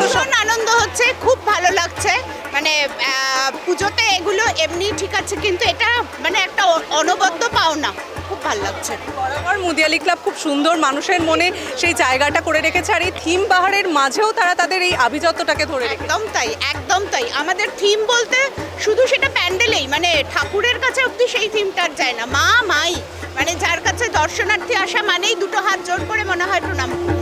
ভীষণ আনন্দ হচ্ছে খুব ভালো লাগছে। মানে পুজোতে এগুলো এমনি ঠিক আছে কিন্তু এটা মানে একটা অনবদ্য পাওনা। খুব ভালো লাগছে। বরাবর মুদিয়ালি ক্লাব খুব সুন্দর মানুষের মনে সেই জায়গাটা করে রেখেছে আর এই থিম পাহাড়ের মাঝেও তারা তাদের এই আভিজাত্যটাকে ধরে একদম তাই একদম তাই। আমাদের থিম বলতে শুধু সেটা প্যান্ডেলেই মানে ঠাকুরের কাছে অব্দি সেই থিমটার যায় না। মা মাই মানে যার কাছে দর্শনার্থী আসা মানেই দুটো হাত জোর করে মনে হয় প্রণাম। করতে